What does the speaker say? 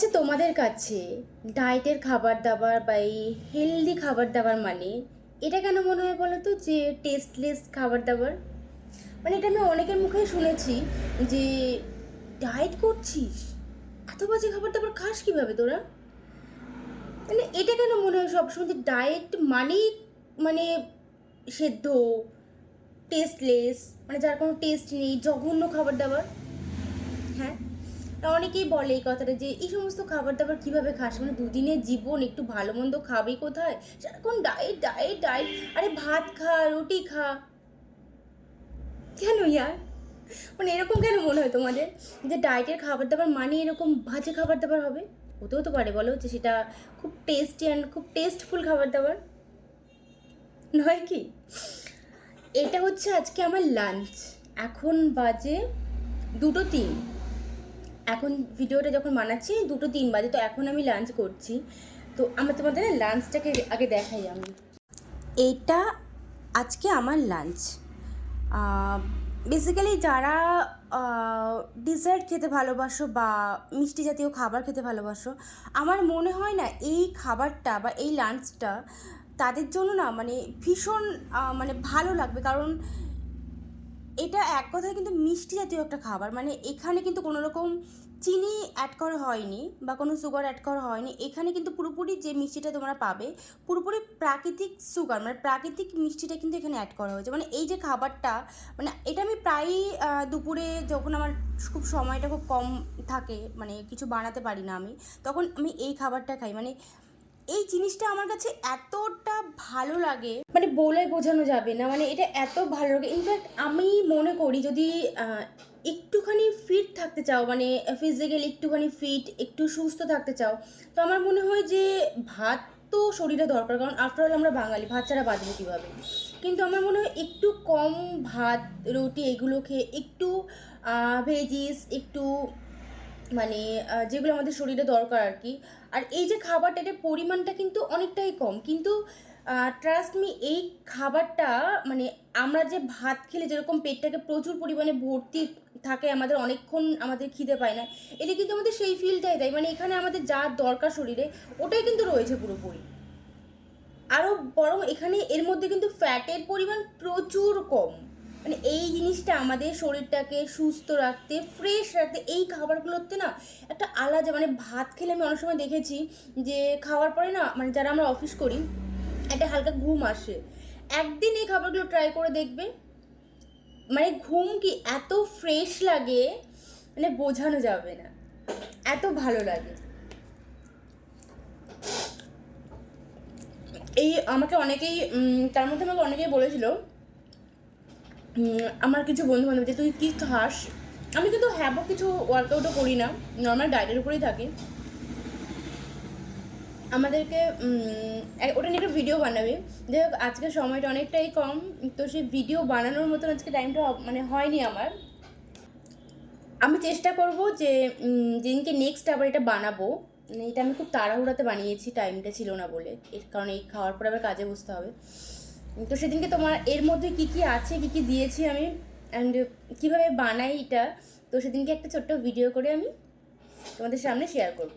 আচ্ছা তোমাদের কাছে ডায়েটের খাবার দাবার বা এই হেলদি খাবার দাবার মানে এটা কেন মনে হয় বলো তো যে টেস্টলেস খাবার দাবার? মানে এটা আমি অনেকের মুখেই শুনেছি যে ডায়েট করছিস, এত বাজে খাবার দাবার খাস কীভাবে তোরা? মানে এটা কেন মনে হয় সবসময় যে ডায়েট মানেই মানে সেদ্ধ টেস্টলেস মানে যার কোনো টেস্ট নেই, জঘন্য খাবার দাবার? অনেকেই বলে এই কথাটা যে, এই সমস্ত খাবার দাবার কীভাবে খাস? মানে দুদিনের জীবন, একটু ভালো মন্দ খাবি কোথায়? সারাক্ষণ ডায়েট ডায়েট ডায়েট আরে ভাত খা, রুটি খা। কেন ইয়ার? মানে এরকম কেন মনে হয় তোমাদের? যে ডায়েটের খাবার দাবার মানে এরকম বাজে খাবার দাবার হবে? হতেও তো পারে, বলো যে সেটা খুব টেস্টি অ্যান্ড খুব টেস্টফুল খাবার দাবার নয় কি? এটা হচ্ছে আজকে আমার লাঞ্চ এখন বাজে দুটো তিন। এখন ভিডিওটা যখন বানাচ্ছি, দুটো তিন বাজে, তো এখন আমি লাঞ্চ করছি। তো আমার তোমাদের লাঞ্চটাকে আগে দেখাই আমি। এটা আজকে আমার লাঞ্চ বেসিক্যালি যারা ডিজার্ট খেতে ভালোবাসো বা মিষ্টি জাতীয় খাবার খেতে ভালোবাসো, আমার মনে হয় না এই খাবারটা বা এই লাঞ্চটা তাদের জন্য না মানে ভীষণ মানে ভালো লাগবে। কারণ এটা এক কথায় কিন্তু মিষ্টি জাতীয় একটা খাবার। মানে এখানে কিন্তু কোনো রকম চিনি অ্যাড করা হয়নি বা কোনো সুগার অ্যাড করা হয়নি। এখানে কিন্তু পুরোপুরি যে মিষ্টিটা তোমরা পাবে, পুরোপুরি প্রাকৃতিক সুগার মানে প্রাকৃতিক মিষ্টিটা কিন্তু এখানে অ্যাড করা হয়েছে। মানে এই যে খাবারটা মানে এটা আমি প্রায়ই দুপুরে যখন আমার খুব সময়টা খুব কম থাকে মানে কিছু বানাতে পারি না আমি, তখন আমি এই খাবারটা খাই। মানে এই জিনিসটা আমার কাছে এতটা ভালো লাগে। মানে বলে বোঝানো যাবে না মানে এটা এত ভালো লাগে। ইনফ্যাক্ট আমি মনে করি যদি একটুখানি ফিট থাকতে চাও মানে ফিজিক্যালি একটুখানি ফিট একটু সুস্থ থাকতে চাও, তো আমার মনে হয় যে ভাত তো শরীরে দরকার, কারণ আফটার অল আমরা বাঙালি, ভাত ছাড়া বাঁচবো কীভাবে? কিন্তু আমার মনে হয় একটু কম ভাত, রুটি, এগুলো খেয়ে একটু ভেজিস একটু মানে যেগুলো আমাদের শরীরে দরকার আর কি। আর এই যে খাবারটা, এটার পরিমাণটা কিন্তু অনেকটাই কম। কিন্তু ট্রাস্ট মি এই খাবারটা মানে আমরা যে ভাত খেলে যেরকম পেটটাকে প্রচুর পরিমাণে ভর্তি থাকে, আমাদের অনেকক্ষণ আমাদের খিদে পায় না, এটা কিন্তু আমাদের সেই ফিলটাই দেয়। মানে এখানে আমাদের যা দরকার শরীরে, ওটাই কিন্তু রয়েছে পুরোপুরি। আরও বরং এখানে এর মধ্যে কিন্তু ফ্যাটের পরিমাণ প্রচুর কম। মানে এই জিনিসটা আমাদের শরীরটাকে সুস্থ রাখতে ফ্রেশ রাখতে, এই খাবারগুলোতে না একটা আলাদা মানে ভাত খেলে আমি অনেক সময় দেখেছি যে খাওয়ার পরে না মানে যারা আমরা অফিস করি, একটা হালকা ঘুম আসে। একদিন এই খাবারগুলো ট্রাই করে দেখবে মানে ঘুম কি এত ফ্রেশ লাগে মানে বোঝানো যাবে না। এত ভালো লাগে। এই আমাকে অনেকেই তার মধ্যে আমাকে অনেকেই বলেছিল আমার কিছু বন্ধু বান্ধব যে, তুই কী খাস? আমি কিন্তু হ্যাবও কিছু ওয়ার্কআউটও করি না নর্মাল ডায়েটের উপরেই থাকি। আমাদেরকে ওটা নিয়ে একটা ভিডিও বানাবে। যাই হোক আজকে সময়টা অনেকটাই কম, তো সেই ভিডিও বানানোর মতন আজকে টাইমটা মানে হয়নি আমার। আমি চেষ্টা করব যে যেদিনকে নেক্সট আবার এটা বানাবো মানে এটা আমি খুব তাড়াহুড়াতে বানিয়েছি টাইমটা ছিল না বলে। এর কারণে এই খাওয়ার পরে আবার কাজে বসতে হবে। তো সেদিনকে তোমার এর মধ্যে কি কি আছে, কি কি দিয়েছি আমি অ্যান্ড কীভাবে বানাই এটা, তো সেদিনকে একটা ছোট্ট ভিডিও করে আমি তোমাদের সামনে শেয়ার করব।